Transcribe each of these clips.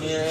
Nie,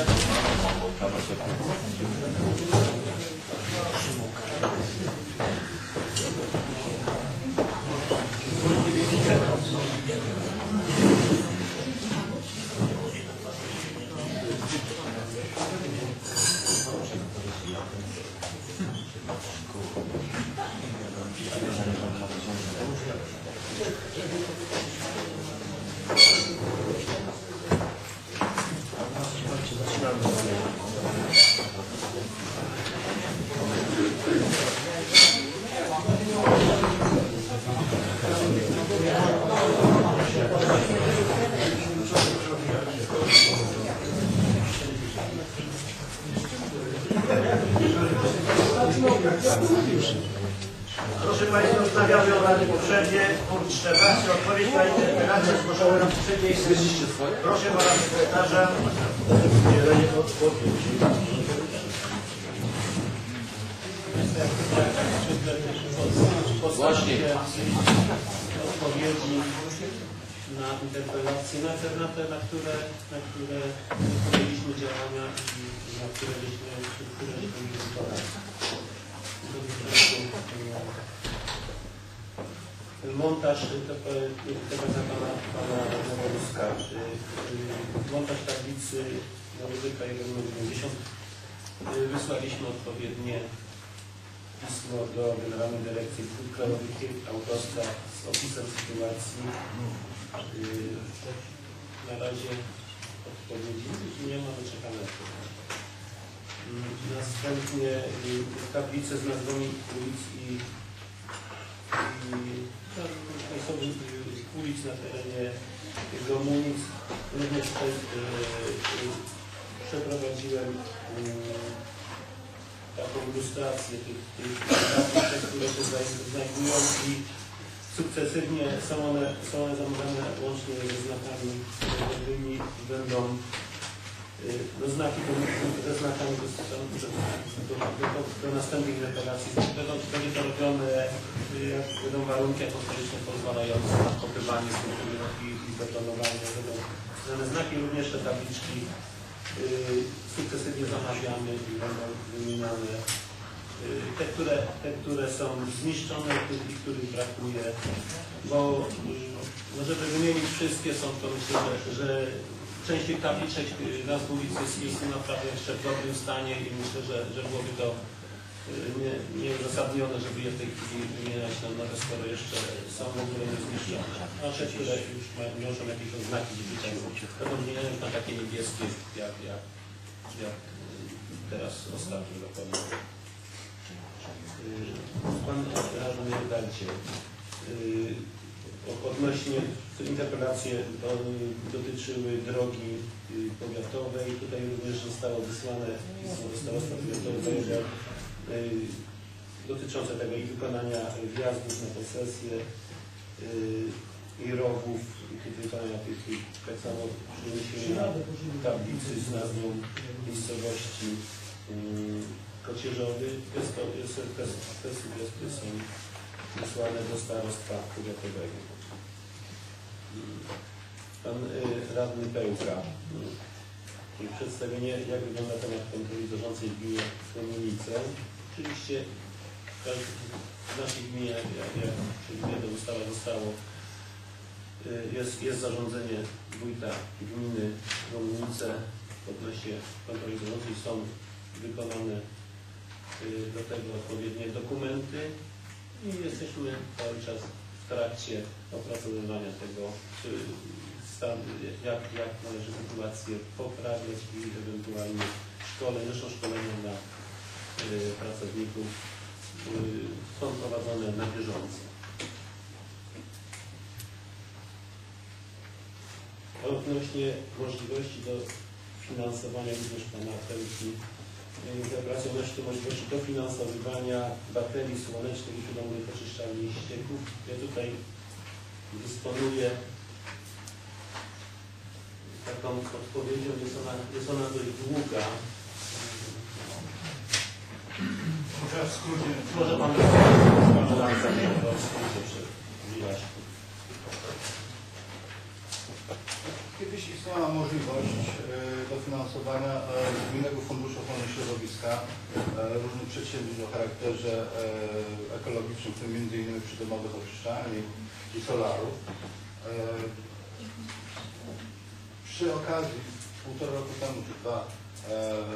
Proszę Państwa, wznawiamy obrady poprzednie. Punkt 14. Odpowiedź na interpelację zgłoszoną na poprzedniej sesji. Proszę Pana Sekretarza o udzielenie odpowiedzi. Właśnie. Odpowiedzi na interpelacje, na te, na te, na które, na które podjęliśmy działania i na które byśmy, które byśmy Montaż tego na pana, pana Noworuska, montaż tablicy na ryzyka 190 wysłaliśmy odpowiednie pismo do Generalnej Dyrekcji Dróg Krajowych Autostrad z opisem sytuacji. Yy, Na razie odpowiedzi nie ma. Yy, Następnie tablice z nazwami ulic i, i yy, ulic na terenie Gomunic. Również yy, przeprowadziłem taką ilustrację tych, tych tabliczek, które się znajdują i sukcesywnie są one, są one zamówione łącznie ze znakami będą y, no znaki do- znakami do, do, do, do, do następnych reparacji. Będą, będzie to robione y, będą warunki atmosferyczne pozwalające na kopywanie struktury i, i betonowanie. Będą znane znaki, również te tabliczki y, sukcesywnie zamawiamy i będą wymieniane. Y, Te, które, te, które są zniszczone tych, których brakuje, bo y, no żeby wymienić wszystkie są to myślę, że, że część tych tabliczek y, nazw ulic jest, naprawdę jeszcze w dobrym stanie i myślę, że, że byłoby to y, nie, nieuzasadnione, żeby je w tej chwili wymieniać na nowe, skoro jeszcze są w ogóle niezniszczone. Te, które już mają, wiążą jakieś oznaki dziedzictwa, będą wymieniane już na takie niebieskie, jak, jak, jak y, teraz ostatnio Pan radny Darcie, o- odnośnie te interpelacje do- dotyczyły drogi y, powiatowej. Tutaj również zostało wysłane pismo do starostwa powiatowego y, dotyczące tego i wykonania wjazdów na posesję y, i rowów, i wykonania tych, tak samo tablicy z nazwą miejscowości y, Kocierzowy. Te, są wysłane do starostwa powiatowego. Pan y, radny Pełka. Y, przedstawienie, jak wygląda temat kontroli zarządcej w gminie Komunice. Oczywiście w w naszej gminie, jak, jak przewiduje ta ustawa, zostało y, jest, jest zarządzenie wójta gminy Komunice odnośnie kontroli zarządczej. Są wykonane do tego odpowiednie dokumenty i jesteśmy cały czas w trakcie opracowywania tego, czy stan, jak, jak należy sytuację poprawiać i ewentualnie szkoleń, zresztą szkolenia dla y, pracowników y, są prowadzone na bieżąco. Odnośnie możliwości do finansowania również Pana Pełki odnośnie możliwości dofinansowywania baterii słonecznych i przydomnych oczyszczalni ścieków. Ja tutaj dysponuję taką odpowiedzią, jest ona, jest ona dość długa. Może w skrócie. Może Pan skrótu przebijasz. Kiedyś istniała możliwość e, dofinansowania e, z Gminnego Funduszu Ochrony Środowiska e, różnych przedsięwzięć o charakterze ekologicznym, w tym m.in. przydomowych oczyszczalni i solarów. Przy okazji półtora roku temu czy dwa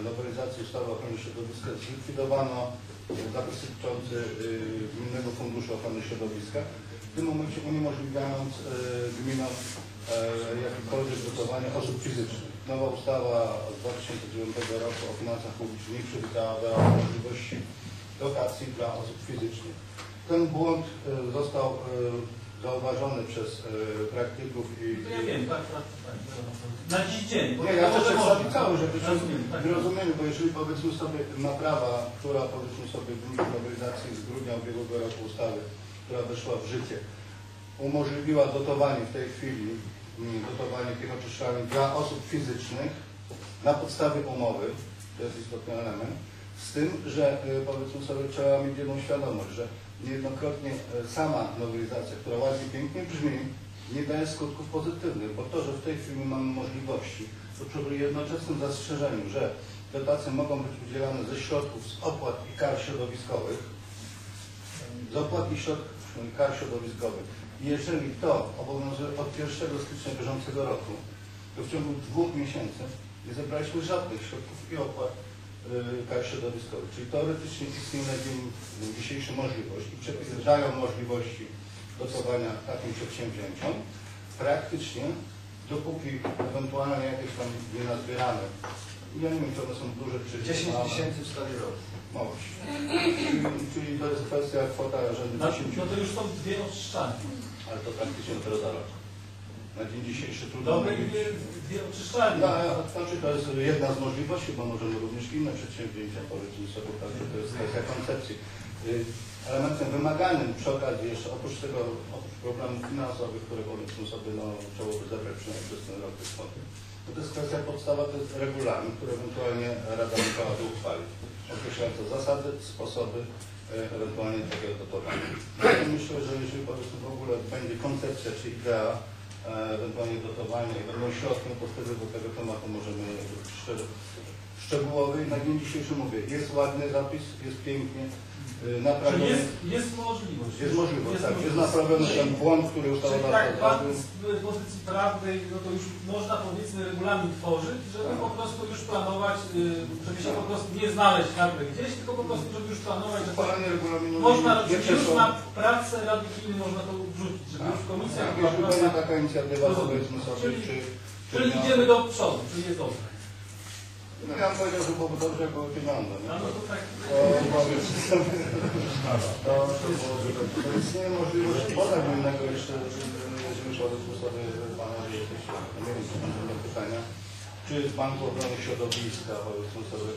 nowelizacji ustawy o ochronie środowiska zlikwidowano zapis dotyczący e, Gminnego Funduszu Ochrony Środowiska, w tym momencie uniemożliwiając gminom jakiekolwiek dotowanie osób fizycznych. Nowa ustawa z 2009 roku o finansach publicznych przewidywała możliwości dotacji dla osób fizycznych. Ten błąd e, został e, zauważony przez e, praktyków i, Ja wiem, tak, tak, tak. Na dziś dzień. nie, ja chcę może przedstawić można. cały, żeby Rozumiem, tak. w rozumieniu, bo jeżeli powiedzmy sobie naprawa, która powiedzmy sobie w nowelizacji z grudnia ubiegłego roku ustawy, która weszła w życie, umożliwiła dotowanie w tej chwili, mm, dotowanie tych oczyszczalni dla osób fizycznych na podstawie umowy, to jest istotny element, z tym, że y, powiedzmy sobie trzeba mieć jedną świadomość, że niejednokrotnie y, sama nowelizacja, która ładnie, pięknie brzmi, nie daje skutków pozytywnych, bo to, że w tej chwili mamy możliwości, to przy jednoczesnym zastrzeżeniu, że dotacje mogą być udzielane ze środków z opłat i kar środowiskowych, z opłat i środków kar środowiskowych. Jeżeli to obowiązuje od 1 stycznia bieżącego roku, to w ciągu dwóch miesięcy nie zebraliśmy żadnych środków i opłat y, kar środowiskowych. Czyli teoretycznie istnieje na dzień dzisiejszy możliwość i przepisy dają możliwości dotowania takim przedsięwzięciom. Praktycznie, dopóki ewentualnie jakieś tam nie nazbieramy, ja nie wiem, czy one są duże, czy 10 małe. tysięcy w skali roku. Małość. Czyli, czyli to jest kwestia kwota rzędu No, 10, no to już są dwie oczyszczalnie. ale to praktycznie dopiero za rok. Na dzień dzisiejszy trudno Dobre mówić. dwie, dwie oczyszczalnie. No, znaczy to jest jedna z możliwości, bo możemy również inne przedsięwzięcia powiedzmy sobie, także to jest kwestia koncepcji. Y, Elementem wymagalnym przy okazji jeszcze oprócz tego, oprócz problemów finansowych, które powiedzmy sobie no, trzeba by zebrać przynajmniej przez ten rok tych kwoty, to jest kwestia podstawa, to jest regulamin, który ewentualnie Rada musiałaby uchwalić, określająca zasady, sposoby e, ewentualnie takiego dotowania. Ja myślę, że jeżeli powiedzmy w ogóle będzie koncepcja czy idea e, ewentualnie dotowania i będą środki, no to wtedy do tego tematu możemy szczegółowy. Na dzień dzisiejszy mówię, jest ładny zapis, jest pięknie, Czyli naprawiony. jest, jest możliwość. Jest możliwość, tak. Jest możliwość. naprawiony ten błąd, który ustawodawca tak, pan zrobił. z pozycji prawnej, no to już można powiedzmy regulamin tworzyć, żeby Tak. po prostu już planować, y, żeby się po prostu nie znaleźć nagle gdzieś, tylko po prostu, żeby już planować, że Uchwalenie regulaminu można już przeszło. na pracę Rady Gminy można to wrzucić, żeby już komisja Tak, będzie taka inicjatywa, sobie, Czyli- idziemy do przodu, czyli jest dobrze. No ja bym powiedział, że byłoby dobrze, były pieniądze. No, nie? no to tak. To to, to byłoby dobrze. To istnieje możliwość poza innego jeszcze, jeżeli powiedzmy sobie, panowie jakieś, pytania, czy z Banku Ochrony Środowiska, sobie,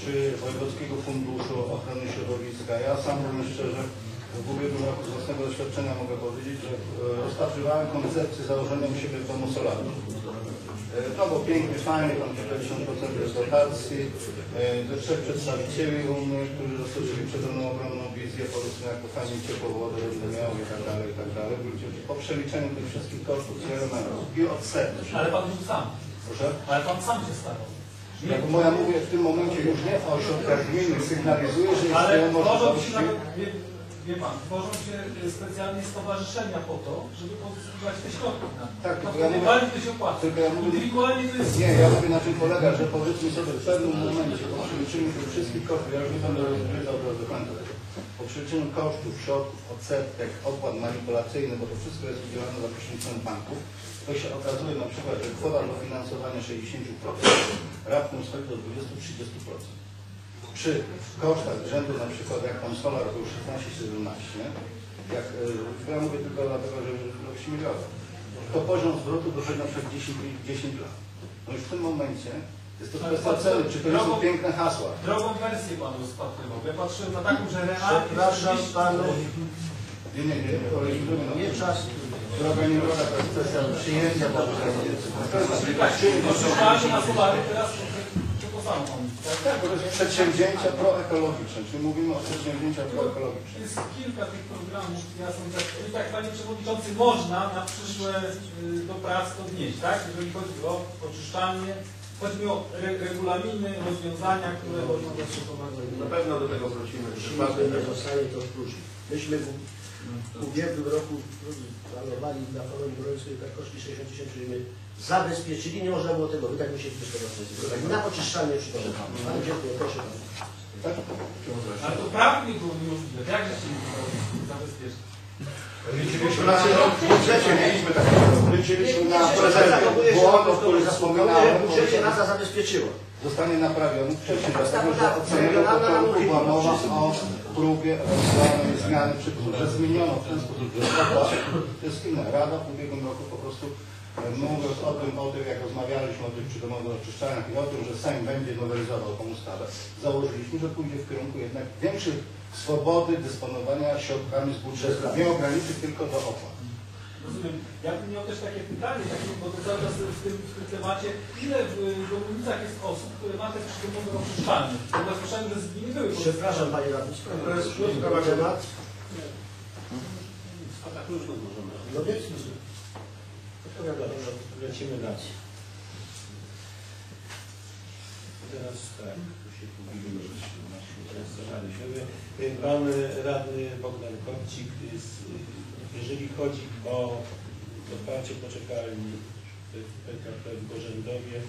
czy Wojewódzkiego Funduszu Ochrony Środowiska. Ja sam powiem szczerze, w ubiegłym roku z własnego doświadczenia mogę powiedzieć, że e, rozpatrywałem koncepcję założenia u siebie w domu solarnym. E, To było pięknie, fajnie, tam 70% jest dotacji, e, ze trzech przedstawicieli u mnie, którzy zostawili przede mną ogromną wizję, powiedzmy jak fajnie ciepło wodę będę miał i tak dalej, i tak dalej. Po przeliczeniu tych wszystkich kosztów i elementów i odsetnych. Ale pan był sam. Proszę? Ale pan sam się starał. Jak moja mówię w tym momencie już nie o ośrodkach gminnych, sygnalizuję, że Ale tworzą się możliwości. nawet, wie, pan, tworzą się y, specjalnie stowarzyszenia po to, żeby pozyskiwać te środki na Tak, tylko ja mówię- to się opłaca. tylko ja mówię- Indywidualnie to jest... Nie, ja mówię na czym polega, że powiedzmy sobie w pewnym momencie po przeliczeniu tych wszystkich kosztów, ja już nie będę rozgryzał do do końca tego, po przeliczeniu kosztów, środków, odsetek, opłat manipulacyjnych, bo to wszystko jest udzielane za pośrednictwem banków, to się okazuje na przykład, że kwota dofinansowania 60% raptem stoi do 20-30%. Przy kosztach rzędu na przykład jak tam solar był 16-17, jak, yy, ja mówię tylko dlatego, że robi milionów, to poziom zwrotu dochodzi na przykład 10, 10 lat. No już w tym momencie jest to Ale kwestia ceny, czy to nie są drogą- piękne hasła. Drogą wersję pan rozpatrywał. Ja patrzyłem na taką, że realnie... Przepraszam rzeczywiście- panów, Nie, nie, nie, no. nie czas. Droga nie droga, to jest kwestia przyjęcia, to Tak, oczyszczalnie na teraz to, to samo pan. Tak? Tak, bo to jest przedsięwzięcia proekologiczne, czyli mówimy o przedsięwzięciach proekologicznych. Jest kilka tych programów, ja sądzę, i tak Panie Przewodniczący, można na przyszłe y, do prac to wnieść, tak? Jeżeli chodzi o oczyszczanie, chodzi mi o re regulaminy, rozwiązania, które można zastosować. Na pewno do tego wrócimy. Jeśli nie zostanie to próżni. Myśmy w, w ubiegłym roku planowali dla Kolonii Brońskiej tak koszty 60 tysięcy, zabezpieczyli, nie można było tego wydać, musieli być tego Na oczyszczanie przygotowano. Ale dziękuję, proszę bardzo. Tak? Ale to prawnie było niemożliwe, jak nie zabezpieczyć? Liczyliśmy na w budżecie mieliśmy takie, liczyliśmy na prezenty. Się Błąd, o którym że wspominałem, w budżecie NASA zabezpieczyło. zostanie naprawiony wcześniej, dlatego że od samego początku była mowa o próbie ewentualnej zmiany przepisów, że zmieniono w ten sposób, że to jest inne, Rada w ubiegłym roku po prostu mówiąc o tym, o tym, jak rozmawialiśmy o tych przydomowych oczyszczaniach i o tym, że Sejm będzie nowelizował tą ustawę, założyliśmy, że pójdzie w kierunku jednak większej swobody dysponowania środkami z budżetu, nie ograniczyć tylko do opłat. Rozumiem. Ja bym miał też takie pytanie, takie, bo to cały czas w tym, w tym temacie, ile w Gorlicach jest osób, które ma te przydomowe oczyszczalnie? Bo ja słyszałem, że z gminy były. Przepraszam Panie Radny, To jest krótka temat. A tak różno możemy. No lecimy dalej. Teraz tak, tu się pogubiłem, interesowaliśmy. Pan radny Bogdan Kopcik, jeżeli chodzi o otwarcie poczekalni PKP w Gorzędowie,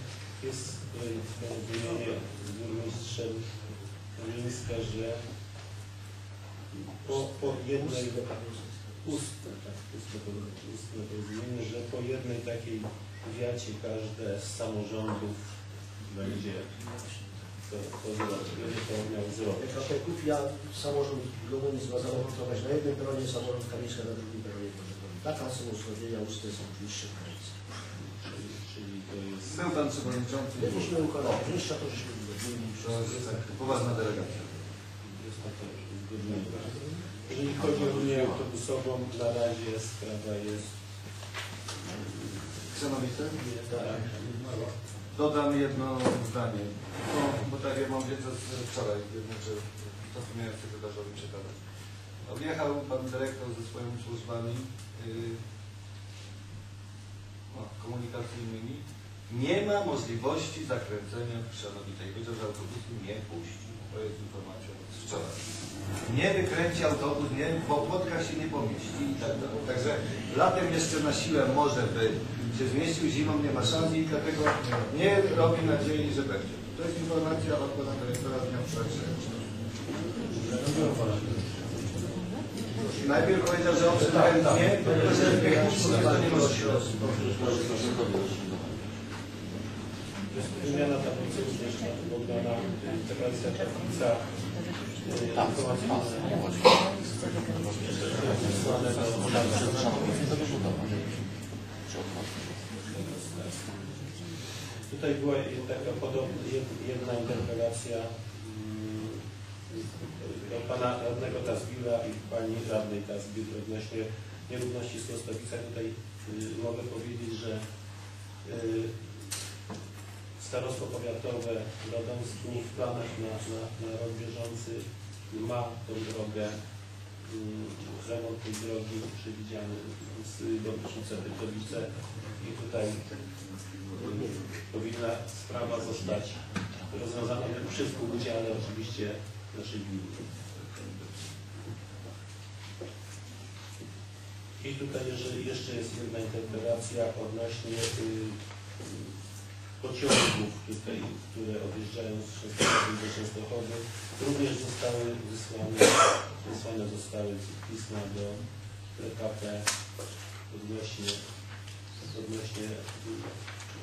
jest porozumienie z burmistrzem Mińska, że po, po jednej ustne, tak, ustne, porozumienie, ustne porozumienie, że po jednej takiej wiacie każde z samorządów będzie to, to, zrobić, będzie to miał zrobić. PKP Kupia, samorząd Lubunis ma zamontować na jednym peronie, samorząd Kamińska na drugim peronie. Taka są ustalenia ustne są bliższe w. Czyli, to jest Był Pan Przewodniczący. Myśmy ukonali, bliższa to żeśmy zrobili. To jest tak, poważna delegacja. Jest to. Jeżeli chodzi o linię autobusową, na razie sprawa jest Ksenowice? tak, Dodam jedno zdanie. No, bo tak ja mam wiedzę z wczoraj, że to co miałem sekretarzowi przekazać. Odjechał pan dyrektor ze swoimi służbami yy, no, komunikacyjnymi. Nie ma możliwości zakręcenia w Krzanowitej. Powiedział, że autobusu nie puści. To jest informacja z wczoraj. Nie wykręci autobus, nie, bo płotka się nie pomieści i tak dalej. Także latem jeszcze na siłę może by się zmieścił, zimą nie ma szans i dlatego nie robi nadziei, że będzie. To jest informacja od pana dyrektora dnia wczorajszego. Najpierw powiedział, że owszem chętnie, to to nie możliwe. Wymiana tablicy również Bogdana, integracja tablica Tutaj była taka podobna jedna interpelacja mm, do pana radnego Tazbila i pani radnej Tazbil odnośnie nierówności w Kostowicach. Tutaj y, mogę powiedzieć, że y, starostwo powiatowe Radomski w planach na, na, na rok bieżący ma tą drogę, mm, remont tej drogi przewidziany z Dobryszyce Bytowice i tutaj mm, powinna sprawa zostać rozwiązana przy współudziale oczywiście naszej gminy. I tutaj jeszcze jest jedna interpelacja odnośnie y, pociągów tutaj, które odjeżdżają z Częstochowy do Częstochowy, również zostały wysłane, wysłane zostały pisma do PKP odnośnie, odnośnie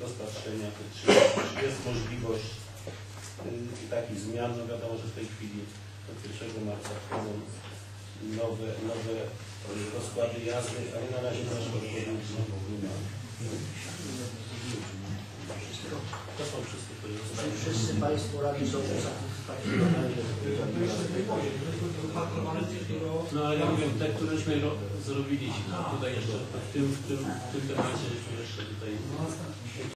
rozpatrzenia, czy, czy jest możliwość y, takich zmian. No wiadomo, że w tej chwili od 1 marca wchodzą nowe, nowe rozkłady jazdy, ale na razie naszych odpowiedzi nie ma. To są wszystkie pozostałe. wszyscy Państwo radni są satysfakcjonowani? No ale ja mówię, te, któreśmy ro- zrobiliśmy, tutaj jeszcze w tym, w tym, w tym temacie żeśmy jeszcze tutaj